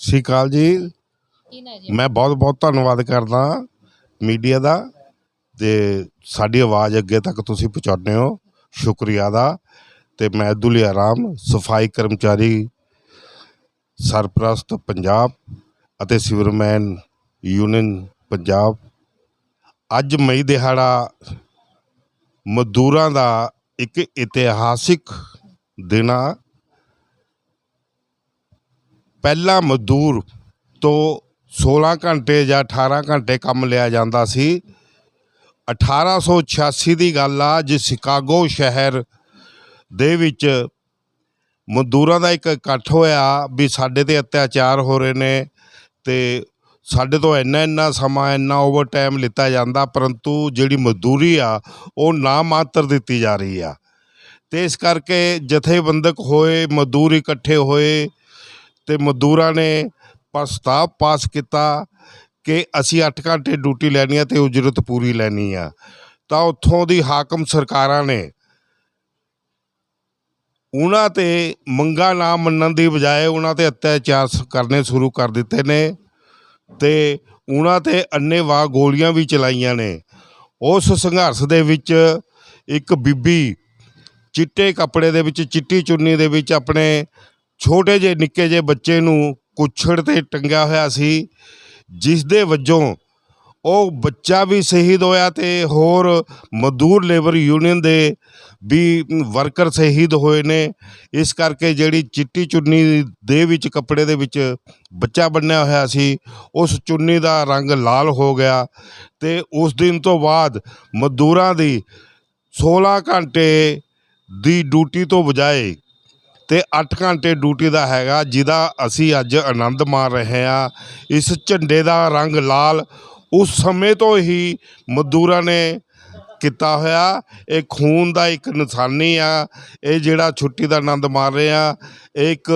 ਸ਼੍ਰੀ ਅਕਾਲ ਜੀ। ਕੀ ਨਾ ਜੀ? ਮੈਂ ਬਹੁਤ ਬਹੁਤ ਧੰਨਵਾਦ ਕਰਦਾ ਮੀਡੀਆ ਦਾ ਤੇ ਸਾਡੀ ਆਵਾਜ਼ ਅੱਗੇ ਤੱਕ ਤੁਸੀਂ ਪਹੁੰਚਾਉਂਦੇ ਹੋ। ਸ਼ੁਕਰੀਆ ਦਾ। ਤੇ ਮੈਂ ਅਬਦੁਲ ਆਰਾਮ ਸਫ਼ਾਈ ਕਰਮਚਾਰੀ ਸਰਪ੍ਰਸਤ ਪੰਜਾਬ ਅਤੇ ਸਿਵਰਮੈਨ ਯੂਨੀਅਨ ਪੰਜਾਬ। ਅੱਜ ਮਈ ਦਿਹਾੜਾ ਮਜ਼ਦੂਰਾਂ ਦਾ ਇੱਕ ਇਤਿਹਾਸਿਕ ਦਿਨ ਆ। ਪਹਿਲਾਂ ਮਜ਼ਦੂਰ ਤੋਂ 16 ਘੰਟੇ ਜਾਂ 18 ਘੰਟੇ ਕੰਮ ਲਿਆ ਜਾਂਦਾ ਸੀ। 1886 ਦੀ ਗੱਲ ਆ ਜੇ ਸ਼ਿਕਾਗੋ ਸ਼ਹਿਰ ਦੇ ਵਿੱਚ ਮਜ਼ਦੂਰਾਂ ਦਾ ਇੱਕ ਇਕੱਠ ਹੋਇਆ ਵੀ ਸਾਡੇ ਤੇ ਅਤਿਆਚਾਰ ਹੋ ਰਹੇ ਨੇ ਤੇ ਸਾਡੇ ਤੋਂ ਇੰਨਾ ਇੰਨਾ ਸਮਾਂ, ਇੰਨਾ ਓਵਰ ਟਾਈਮ ਲਿੱਤਾ ਜਾਂਦਾ, ਪਰੰਤੂ ਜਿਹੜੀ ਮਜ਼ਦੂਰੀ ਆ, ਉਹ ਨਾ ਮਾਤਰ ਦਿੱਤੀ ਜਾ ਰਹੀ ਆ। ਤੇ ਇਸ ਕਰਕੇ ਜਥੇਬੰਦਕ ਹੋਏ, ਮਜ਼ਦੂਰ ਇਕੱਠੇ ਹੋਏ ਤੇ ਮਜ਼ਦੂਰਾਂ ਨੇ ਪ੍ਰਸਤਾਵ ਪਾਸ ਕੀਤਾ ਕਿ ਅਸੀਂ 8 ਘੰਟੇ ਡਿਊਟੀ ਲੈਣੀ ਆ ਤੇ ਉਜਰਤ ਪੂਰੀ ਲੈਣੀ ਆ। ਤਾਂ ਉੱਥੋਂ ਦੀ ਹਾਕਮ ਸਰਕਾਰਾਂ ਨੇ ਉਹਨਾਂ ਤੇ ਮੰਗਾ ਨਾ ਮੰਨਣ ਦੀ ਬਜਾਏ ਉਹਨਾਂ ਤੇ ਅਤਿਆਚਾਰ ਕਰਨੇ ਸ਼ੁਰੂ ਕਰ ਦਿੱਤੇ ਨੇ ਤੇ ਉਹਨਾਂ ਤੇ ਅੰਨੇਵਾਹ ਗੋਲੀਆਂ ਵੀ ਚਲਾਈਆਂ ਨੇ। ਉਸ ਸੰਘਰਸ਼ ਦੇ ਵਿੱਚ ਇੱਕ ਬੀਬੀ ਚਿੱਟੇ ਕੱਪੜੇ ਦੇ ਵਿੱਚ, ਚਿੱਟੀ ਚੁੰਨੀ ਦੇ ਵਿੱਚ ਆਪਣੇ ਛੋਟੇ ਜਿਹੇ, ਨਿੱਕੇ ਜਿਹੇ ਬੱਚੇ ਨੂੰ ਕੁੱਛੜ ਤੇ ਟੰਗਿਆ ਹੋਇਆ ਸੀ ਜਿਸ ਦੇ ਵਜੋਂ ਉਹ ਬੱਚਾ ਵੀ ਸ਼ਹੀਦ ਹੋਇਆ ਤੇ ਹੋਰ ਮਜ਼ਦੂਰ ਲੇਬਰ ਯੂਨੀਅਨ ਦੇ ਵੀ ਵਰਕਰ ਸ਼ਹੀਦ ਹੋਏ ਨੇ। ਇਸ ਕਰਕੇ ਜਿਹੜੀ ਚਿੱਟੀ ਚੁੰਨੀ ਦੇ ਵਿੱਚ, ਕੱਪੜੇ ਦੇ ਵਿੱਚ ਬੱਚਾ ਬੰਨਿਆ ਹੋਇਆ ਸੀ, ਉਸ ਚੁੰਨੀ ਦਾ ਰੰਗ ਲਾਲ ਹੋ ਗਿਆ ਤੇ ਉਸ ਦਿਨ ਤੋਂ ਬਾਅਦ ਮਜ਼ਦੂਰਾਂ ਦੀ 16 ਘੰਟੇ ਦੀ ਡਿਊਟੀ ਤੋਂ ਬਜਾਏ ਤੇ 8 ਘੰਟੇ ਡਿਊਟੀ ਦਾ ਹੈਗਾ ਜਿਹਦਾ ਅਸੀਂ ਅੱਜ ਆਨੰਦ ਮਾਣ ਰਹੇ ਹਾਂ। ਇਸ ਝੰਡੇ ਦਾ ਰੰਗ ਲਾਲ ਉਸ ਸਮੇਂ ਤੋਂ ਹੀ ਮਜ਼ਦੂਰਾਂ ਨੇ ਕੀਤਾ ਹੋਇਆ। ਇਹ ਖੂਨ ਦਾ ਇੱਕ ਨਿਸ਼ਾਨੀ ਆ ਇਹ ਜਿਹੜਾ ਛੁੱਟੀ ਦਾ ਆਨੰਦ ਮਾਣ ਰਹੇ ਆ ਇਹ ਇੱਕ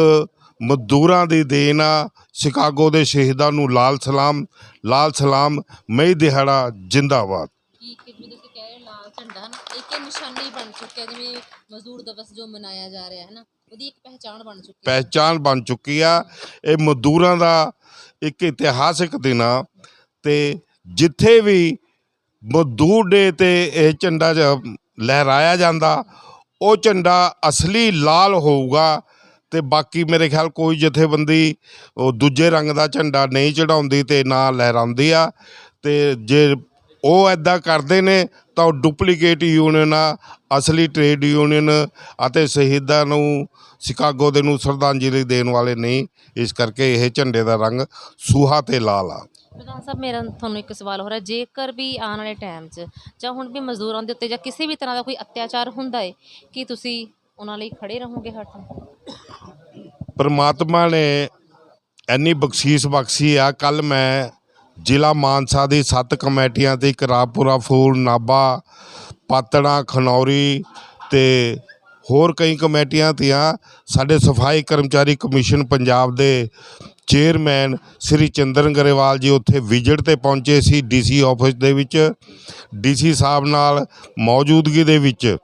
ਮਜ਼ਦੂਰਾਂ ਦੀ ਦੇਣ ਆ। ਸ਼ਿਕਾਗੋ ਦੇ ਸ਼ਹੀਦਾਂ ਨੂੰ ਲਾਲ ਸਲਾਮ ਲਾਲ ਸਲਾਮ ਮਈ ਦਿਹਾੜਾ ਜਿੰਦਾਬਾਦ। ਕੀ ਕਿ ਜਿਵੇਂ ਤੁਸੀਂ ਕਹਿ ਰਹੇ ਹੋ, ਲਾਲ ਝੰਡਾ ਹਨ? ਇੱਕ ਇਹ ਨਿਸ਼ਾਨੀ ਬਣ ਚੁੱਕਿਆ ਜਿਵੇਂ ਮਜ਼ਦੂਰ ਦਿਵਸ ਜੋ ਮਨਾਇਆ ਜਾ ਰਿਹਾ ਹੈ ਨਾ ਉਹਦੀ ਇੱਕ ਪਹਿਚਾਣ ਬਣ ਚੁੱਕੀ ਹੈ। ਪਹਿਚਾਨ ਬਣ ਚੁੱਕੀ ਆ। ਇਹ ਮਜ਼ਦੂਰਾਂ ਦਾ ਇੱਕ ਇਤਿਹਾਸਿਕ ਦਿਨ ਆ ਤੇ ਜਿੱਥੇ ਵੀ ਮਜ਼ਦੂਰ ਡੇ ਤੇ ਇਹ ਝੰਡਾ ਲਹਿਰਾਇਆ ਜਾਂਦਾ, ਉਹ ਝੰਡਾ ਅਸਲੀ ਲਾਲ ਹੋਊਗਾ ਤੇ ਬਾਕੀ ਮੇਰੇ ਖਿਆਲ ਕੋਈ ਜਥੇਬੰਦੀ ਉਹ ਦੂਜੇ ਰੰਗ ਦਾ ਝੰਡਾ ਨਹੀਂ ਚੜਾਉਂਦੀ ਤੇ ਨਾ ਲਹਿਰਾਉਂਦੀ ਆ ਤੇ ਜੇ ਉਹ ਐਦਾਂ ਕਰਦੇ ਨੇ ਤਾਂ ਉਹ ਡੁਪਲੀਕੇਟ ਯੂਨੀਅਨ ਆ ਅਸਲੀ ਟ੍ਰੇਡ ਯੂਨੀਅਨ ਅਤੇ ਸ਼ਹੀਦਾਂ ਨੂੰ ਸ਼ਿਕਾਗੋ ਦੇ ਨੂੰ ਸ਼ਰਧਾਂਜਲੀ ਦੇਣ ਵਾਲੇ ਨਹੀਂ। ਇਸ ਕਰਕੇ ਇਹ ਝੰਡੇ ਦਾ ਰੰਗ ਸੂਹਾ ਤੇ ਲਾਲ ਆ। ਪ੍ਰਧਾਨ ਸਾਹਿਬ ਮੇਰਾ ਤੁਹਾਨੂੰ ਇੱਕ ਸਵਾਲ ਹੋ ਰਿਹਾ। ਜੇਕਰ ਵੀ ਆਉਣ ਵਾਲੇ ਟਾਈਮ 'ਚ ਜਾਂ ਹੁਣ ਵੀ ਮਜ਼ਦੂਰਾਂ ਦੇ ਉੱਤੇ ਜਾਂ ਕਿਸੇ ਵੀ ਤਰ੍ਹਾਂ ਦਾ ਕੋਈ ਅਤਿਆਚਾਰ ਹੁੰਦਾ ਹੈ ਕੀ ਤੁਸੀਂ ਉਹਨਾਂ ਲਈ ਖੜੇ ਰਹੋਗੇ ਹਰ ਟਾਈਮ ਪਰਮਾਤਮਾ ਨੇ ਇੰਨੀ ਬਖਸ਼ੀਸ਼ ਬਖਸ਼ੀ ਆ। ਕੱਲ ਮੈਂ ਜ਼ਿਲ੍ਹਾ ਮਾਨਸਾ ਦੀ ਸੱਤ ਕਮੇਟੀਆਂ ਤੇ ਇੱਕ ਰਾਪੁਰਾ ਫੂਲ ਨਾਬਾ ਪਾਤੜਾ, ਖਨੌਰੀ ਤੇ ਹੋਰ ਕਈ ਕਮੇਟੀਆਂ ਤੀਆਂ। ਸਾਡੇ ਸਫ਼ਾਈ ਕਰਮਚਾਰੀ ਕਮਿਸ਼ਨ ਪੰਜਾਬ ਦੇ ਚੇਅਰਮੈਨ ਸ੍ਰੀ ਚੰਦਰਨ ਗਰੇਵਾਲ ਜੀ ਉੱਥੇ ਵਿਜ਼ਿਟ ਤੇ ਪਹੁੰਚੇ ਸੀ ਡੀਸੀ ਆਫਿਸ ਦੇ ਵਿੱਚ। ਡੀਸੀ ਸਾਹਿਬ ਨਾਲ ਮੌਜੂਦਗੀ ਦੇ ਵਿੱਚ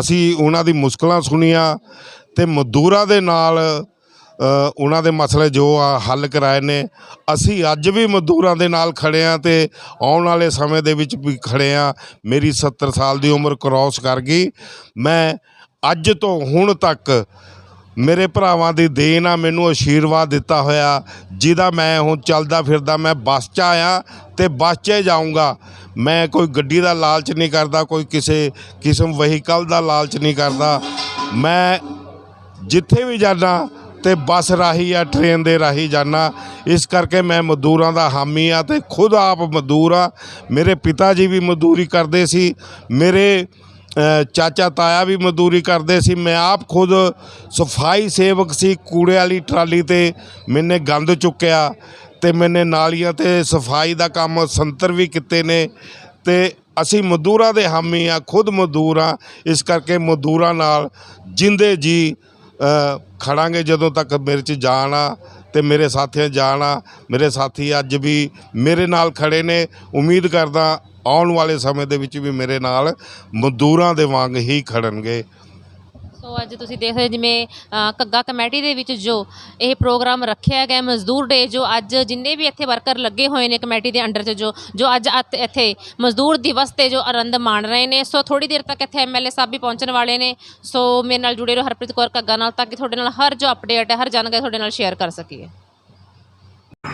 ਅਸੀਂ ਉਹਨਾਂ ਦੀ ਮੁਸ਼ਕਲਾਂ ਸੁਣੀਆਂ ਤੇ ਮਜ਼ਦੂਰਾਂ ਦੇ ਨਾਲ ਉਹਨਾਂ ਦੇ ਮਸਲੇ ਜੋ ਆ ਹੱਲ ਕਰਾਏ ਨੇ, ਅਸੀਂ ਅੱਜ ਵੀ ਮਜ਼ਦੂਰਾਂ ਦੇ ਨਾਲ ਖੜੇ ਆ ਤੇ ਆਉਣ ਵਾਲੇ ਸਮੇਂ ਦੇ ਵਿੱਚ ਵੀ ਖੜੇ ਆ ਮੇਰੀ 70 ਸਾਲ ਦੀ ਉਮਰ ਕ੍ਰਾਸ ਕਰ ਗਈ। ਮੈਂ ਅੱਜ ਤੋਂ ਹੁਣ ਤੱਕ ਮੇਰੇ ਭਰਾਵਾਂ ਦੀ ਦੇਣ ਆ, ਮੈਨੂੰ ਆਸ਼ੀਰਵਾਦ ਦਿੱਤਾ ਹੋਇਆ, ਜਿਹਦਾ ਮੈਂ ਹੁਣ ਚੱਲਦਾ ਫਿਰਦਾ, ਮੈਂ ਬੱਸ 'ਚ ਆਇਆ ਤੇ ਬੱਸ 'ਚ ਜਾਊਂਗਾ। ਮੈਂ ਕੋਈ ਗੱਡੀ ਦਾ ਲਾਲਚ ਨਹੀਂ ਕਰਦਾ, ਕੋਈ ਕਿਸੇ ਕਿਸਮ ਵਹੀਕਲ ਦਾ ਲਾਲਚ ਨਹੀਂ ਕਰਦਾ। ਮੈਂ ਜਿੱਥੇ ਵੀ ਜਾਂਦਾ ਤੇ ਬੱਸ ਰਾਹੀਂ ਜਾਂ ਟ੍ਰੇਨ ਦੇ ਰਾਹੀਂ ਜਾਣਾ ਇਸ ਕਰਕੇ ਮੈਂ ਮਜ਼ਦੂਰਾਂ ਦਾ ਹਾਮੀ ਆ ਤੇ ਖੁਦ ਆਪ ਮਜ਼ਦੂਰ ਆ। ਮੇਰੇ ਪਿਤਾ ਜੀ ਵੀ ਮਜ਼ਦੂਰੀ ਕਰਦੇ ਸੀ, ਮੇਰੇ ਚਾਚਾ ਤਾਇਆ ਵੀ ਮਜ਼ਦੂਰੀ ਕਰਦੇ ਸੀ। ਮੈਂ ਆਪ ਖੁਦ ਸਫ਼ਾਈ ਸੇਵਕ ਸੀ, ਕੂੜੇ ਵਾਲੀ ਟਰਾਲੀ ਤੇ ਮੈਨੇ ਗੰਦ ਚੁੱਕਿਆ ਤੇ ਮੈਨੇ ਨਾਲੀਆਂ ਤੇ ਸਫ਼ਾਈ ਦਾ ਕੰਮ ਸੰਤਰ ਵੀ ਕੀਤੇ ਨੇ ਤੇ ਅਸੀਂ ਮਜ਼ਦੂਰਾਂ ਦੇ ਹਾਮੀ ਆ, ਖੁਦ ਮਜ਼ਦੂਰ ਆ। ਇਸ ਕਰਕੇ ਮਜ਼ਦੂਰਾਂ ਨਾਲ ਜਿੰਦੇ ਜੀ ਖੜਾਂਗੇ ਜਦੋਂ ਤੱਕ ਮੇਰੇ 'ਚ ਜਾਨ ਆ ਤੇ ਮੇਰੇ ਸਾਥੀਆਂ 'ਚ ਜਾਨ ਆ। ਮੇਰੇ ਸਾਥੀ ਅੱਜ ਵੀ ਮੇਰੇ ਨਾਲ ਖੜੇ ਨੇ। ਉਮੀਦ ਕਰਦਾ ਆਉਣ ਵਾਲੇ ਸਮੇਂ ਦੇ ਵਿੱਚ ਵੀ ਮੇਰੇ ਨਾਲ ਮਜ਼ਦੂਰਾਂ ਦੇ ਵਾਂਗ ਹੀ ਖੜਨਗੇ। ਸੋ ਅੱਜ ਤੁਸੀਂ ਦੇਖ ਰਹੇ ਹੋ ਜਿਵੇਂ ਅ, ਕੱਗਾ ਕਮੇਟੀ ਦੇ ਵਿੱਚ ਜੋ ਇਹ ਪ੍ਰੋਗਰਾਮ ਰੱਖਿਆ ਗਿਆ ਹੈ, ਮਜ਼ਦੂਰ ਡੇ ਜੋ ਅੱਜ ਜਿੰਨੇ ਵੀ ਇੱਥੇ ਵਰਕਰ ਲੱਗੇ ਹੋਏ ਨੇ ਕਮੇਟੀ ਦੇ ਅੰਡਰ 'ਚ ਜੋ ਜੋ ਅੱਜ ਅੱਤ- ਇੱਥੇ ਮਜ਼ਦੂਰ ਦਿਵਸ ਤੇ ਜੋ ਆਨੰਦ ਮਾਣ ਰਹੇ ਨੇ। ਸੋ ਥੋੜੀ ਦੇਰ ਤੱਕ ਇੱਥੇ ਐਮਐਲਏ ਸਾਹਿਬ ਵੀ ਪਹੁੰਚਣ ਵਾਲੇ ਨੇ। ਸੋ ਮੇਰੇ ਨਾਲ ਜੁੜੇ ਰਹੋ ਹਰਪ੍ਰੀਤ ਕੌਰ ਘੱਗਾ ਨਾਲ ਤਾਂ ਕਿ ਤੁਹਾਡੇ ਨਾਲ ਹਰ ਜੋ ਅਪਡੇਟ ਹੈ ਹਰ ਜਾਣਕਾਰੀ ਤੁਹਾਡੇ ਨਾਲ ਸ਼ੇਅਰ ਕਰ ਸਕੀਏ।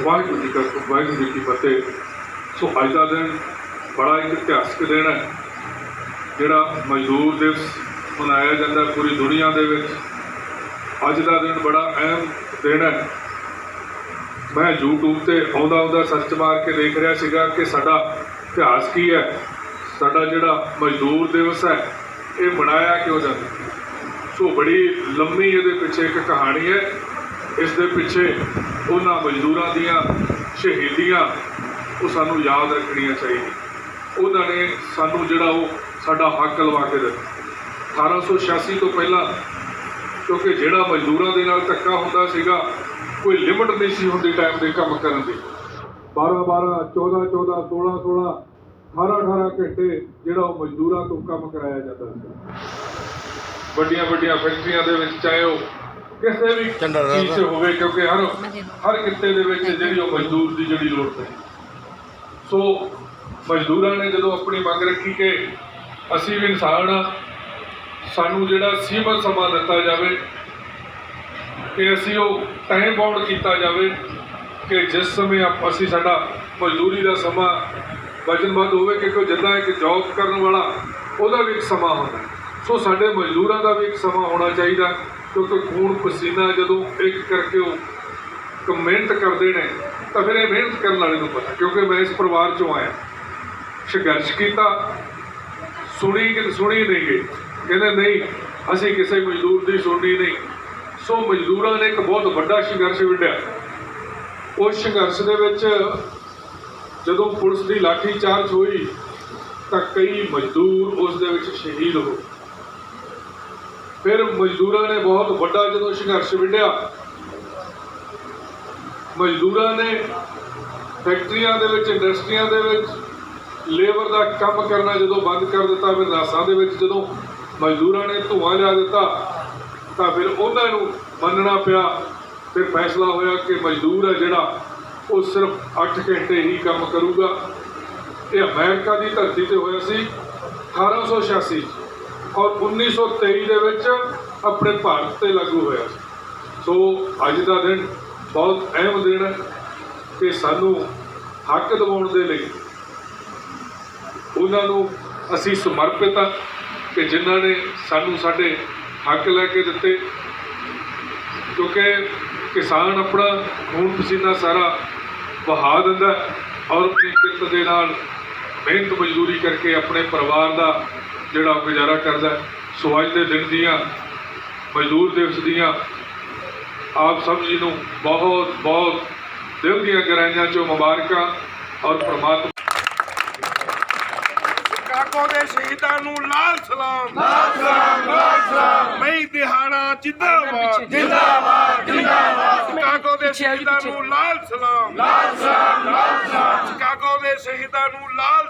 ਵਾਹਿਗੁਰੂ ਜੀ ਕਾ ਵਾਹਿਗੁਰੂ ਜੀ ਕੀ ਫਤਿਹ। ਸੋ ਅੱਜ ਦਾ ਦਿਨ ਬੜਾ ਇੱਕ ਇਤਿਹਾਸਕ ਦਿਨ ਹੈ। ਜਿਹੜਾ ਮਜ਼ਦੂਰ ਦਿਵਸ ਮਨਾਇਆ ਜਾਂਦਾ ਪੂਰੀ ਦੁਨੀਆ ਦੇ ਵਿੱਚ। ਅੱਜ ਦਾ ਦਿਨ ਬੜਾ ਅਹਿਮ ਦਿਨ ਹੈ। ਮੈਂ YouTube ਤੇ ਆਉਂਦਾ ਆਉਂਦਾ ਸਰਚ ਮਾਰ ਕੇ ਦੇਖ ਰਿਹਾ ਸੀਗਾ ਕਿ ਸਾਡਾ ਇਤਿਹਾਸ ਕੀ ਹੈ। ਸਾਡਾ ਜਿਹੜਾ ਮਜ਼ਦੂਰ ਦਿਵਸ ਹੈ, ਇਹ ਮਨਾਇਆ ਕਿਉਂ ਜਾਂਦਾ? ਸੋ ਬੜੀ ਲੰਮੀ ਇਹਦੇ ਪਿੱਛੇ ਇੱਕ ਕਹਾਣੀ ਹੈ। ਇਸ ਦੇ ਪਿੱਛੇ ਉਹਨਾਂ ਮਜ਼ਦੂਰਾਂ ਦੀਆਂ ਸ਼ਹੀਦੀਆਂ ਉਹ ਸਾਨੂੰ ਯਾਦ ਰੱਖਣੀਆਂ ਚਾਹੀਦੀਆਂ। ਉਹਨਾਂ ਨੇ ਸਾਨੂੰ ਜਿਹੜਾ ਉਹ ਸਾਡਾ ਹੱਕ ਲਵਾ ਕੇ ਦਿੱਤਾ। 1886 ਤੋਂ ਪਹਿਲਾਂ ਕਿਉਂਕਿ ਜਿਹੜਾ ਮਜ਼ਦੂਰਾਂ ਦੇ ਨਾਲ ਧੱਕਾ ਹੁੰਦਾ ਸੀਗਾ ਕੋਈ ਲਿਮਟ ਨਹੀਂ ਸੀ ਹੁੰਦੀ ਟਾਈਮ ਦੇ ਕੰਮ ਕਰਨ ਦੀ। 12 12 14 14 16 16 18 18 ਘੰਟੇ ਜਿਹੜਾ ਉਹ ਮਜ਼ਦੂਰਾਂ ਤੋਂ ਕੰਮ ਕਰਾਇਆ ਜਾਂਦਾ ਸੀ। ਵੱਡੀਆਂ ਵੱਡੀਆਂ ਫੈਕਟਰੀਆਂ ਦੇ ਵਿੱਚ ਚਾਹੇ ਉਹ ਕਿਸੇ ਵੀ ਚੀਜ਼ ਹੋਵੇ ਕਿਉਂਕਿ ਹਰ ਹਰ ਕਿੱਤੇ ਦੇ ਵਿੱਚ ਜਿਹੜੀ ਉਹ ਮਜ਼ਦੂਰ ਦੀ ਜਿਹੜੀ ਲੋੜ ਹੈ। ਸੋ ਮਜ਼ਦੂਰਾਂ ਨੇ ਜਦੋਂ ਆਪਣੀ ਮੰਗ ਰੱਖੀ ਕਿ ਅਸੀਂ ਵੀ ਇਨਸਾਨ ਹਾਂ ਸਾਨੂੰ ਜਿਹੜਾ ਸੀਮਤ ਸਮਾਂ ਦਿੱਤਾ ਜਾਵੇ ਕਿ ਅਸੀਂ ਉਹ ਟਾਈਮ ਬਾਉਂਡ ਕੀਤਾ ਜਾਵੇ ਕਿ ਜਿਸ ਸਮੇਂ ਆਪ- ਅਸੀਂ ਸਾਡਾ ਮਜ਼ਦੂਰੀ ਦਾ ਸਮਾਂ ਵਚਨਬੱਧ ਹੋਵੇ ਕਿਉਂਕਿ ਜਿੱਦਾਂ ਇੱਕ ਜੌਬ ਕਰਨ ਵਾਲਾ, ਉਹਦਾ ਵੀ ਇੱਕ ਸਮਾਂ ਹੁੰਦਾ ਸੋ ਸਾਡੇ ਮਜ਼ਦੂਰਾਂ ਦਾ ਵੀ ਇੱਕ ਸਮਾਂ ਹੋਣਾ ਚਾਹੀਦਾ, ਕਿਉਂਕਿ ਖੂਨ ਪਸੀਨਾ ਜਦੋਂ ਇੱਕ ਕਰਕੇ ਉਹ ਕ ਮਿਹਨਤ ਕਰਦੇ ਨੇ, ਤਾਂ ਫਿਰ ਇਹ ਮਿਹਨਤ ਕਰਨ ਵਾਲੇ ਨੂੰ ਪਤਾ, ਕਿਉਂਕਿ ਮੈਂ ਇਸ ਪਰਿਵਾਰ ਚੋਂ ਆਇਆ। ਸੰਘਰਸ਼ ਕੀਤਾ, ਸੁਣੀ ਕਿ ਸੁਣੀ ਨਹੀਂ ਗਈ। ਕਹਿੰਦੇ, ਨਹੀਂ, ਅਸੀਂ ਕਿਸੇ ਮਜ਼ਦੂਰ ਦੀ ਸੁਣਨੀ ਨਹੀਂ। ਸੋ ਮਜ਼ਦੂਰਾਂ ਨੇ ਇੱਕ ਬਹੁਤ ਵੱਡਾ ਸੰਘਰਸ਼ ਵਿੱਢਿਆ। ਉਸ ਸੰਘਰਸ਼ ਦੇ ਵਿੱਚ ਜਦੋਂ ਪੁਲਿਸ ਦੀ ਲਾਠੀ ਚਾਰਜ ਹੋਈ, ਤਾਂ ਕਈ ਮਜ਼ਦੂਰ ਉਸ ਦੇ ਵਿੱਚ ਸ਼ਹੀਦ ਹੋ ਫਿਰ ਮਜ਼ਦੂਰਾਂ ਨੇ ਬਹੁਤ ਵੱਡਾ ਜਦੋਂ ਸੰਘਰਸ਼ ਵਿੱਢਿਆ, ਮਜ਼ਦੂਰਾਂ ਨੇ ਫੈਕਟਰੀਆਂ ਦੇ ਵਿੱਚ, ਇੰਡਸਟਰੀਆਂ ਦੇ ਵਿੱਚ, ਲੇਬਰ ਦਾ ਕੰਮ ਕਰਨਾ ਜਦੋਂ ਬੰਦ ਕਰ ਦਿੱਤਾ, ਫਿਰ ਰਾਸਾਂ ਦੇ ਵਿੱਚ ਜਦੋਂ ਮਜ਼ਦੂਰਾਂ ਨੇ ਧੂਆਂ ਲਿਆ ਦਿੱਤਾ, ਤਾਂ ਫਿਰ ਉਹਨਾਂ ਨੂੰ ਮੰਨਣਾ ਪਿਆ। ਫਿਰ ਫੈਸਲਾ ਹੋਇਆ ਕਿ ਮਜ਼ਦੂਰ ਹੈ ਜਿਹੜਾ, ਉਹ ਸਿਰਫ 8 ਘੰਟੇ ਹੀ ਕੰਮ ਕਰੂਗਾ। ਇਹ ਅਮਰੀਕਾ ਦੀ ਧਰਤੀ ਤੇ ਹੋਇਆ ਸੀ 1886 'ਚ। ਔਰ 1923 ਦੇ ਵਿੱਚ ਆਪਣੇ ਭਾਰਤ ਤੇ ਲਾਗੂ ਹੋਇਆ ਸੀ। ਸੋ ਅੱਜ ਦਾ ਦਿਨ ਬਹੁਤ ਅਹਿਮ ਦਿਨ ਹੈ ਕਿ ਸਾਨੂੰ ਹੱਕ ਦਿਵਾਉਣ ਦੇ ਲਈ ਉਹਨਾਂ ਨੂੰ ਅਸੀਂ ਸਮਰਪਿਤ ਹਾਂ। ਕਿ ਜਿਨ੍ਹਾਂ ਨੇ ਸਾਨੂੰ ਸਾਡੇ ਹੱਕ ਲੈ ਕੇ ਦਿੱਤੇ, ਕਿਉਂਕਿ ਕਿਸਾਨ ਆਪਣਾ ਖੂਨ ਪਸੀਨਾ ਸਾਰਾ ਵਹਾ ਦਿੰਦਾ ਹੈ ਔਰ ਆਪਣੀ ਕਿਰਤ ਦੇ ਨਾਲ ਮਿਹਨਤ ਮਜ਼ਦੂਰੀ ਕਰਕੇ ਆਪਣੇ ਪਰਿਵਾਰ ਦਾ ਜਿਹੜਾ ਗੁਜ਼ਾਰਾ ਕਰਦਾ ਹੈ। ਸੋ ਅੱਜ ਦੇ ਦਿਨ ਦੀਆਂ ਮਜ਼ਦੂਰ ਦਿਵਸ ਦੀਆਂ ਆਪ ਸਭ ਜੀ ਨੂੰ ਬਹੁਤ ਬਹੁਤ ਦਿਲ ਦੀਆਂ ਗਹਿਰਾਈਆਂ ਚੋਂ ਮੁਬਾਰਕਾਂ ਔਰ ਪ੍ਰਮਾਤਮਾ ਕਾਕੋ ਦੇ ਸ਼ਹੀਦਾਂ ਨੂੰ ਲਾਲ ਸਲਾਮ। ਲਾਲ ਸਲਾਮ ਲਾਲ ਸਲਾਮ। ਮਈ ਦਿਹਾੜਾ ਜਿੰਦਾਬਾਦ। ਜਿੰਦਾਬਾਦ ਜਿੰਦਾਬਾਦ। ਕਾਕੋ ਦੇ ਸ਼ਹੀਦਾਂ ਨੂੰ ਲਾਲ ਸਲਾਮ। ਲਾਲ ਸਲਾਮ ਲਾਲ ਸਲਾਮ। ਕਾਕੋ ਦੇ ਸ਼ਹੀਦਾਂ ਨੂੰ ਲਾਲ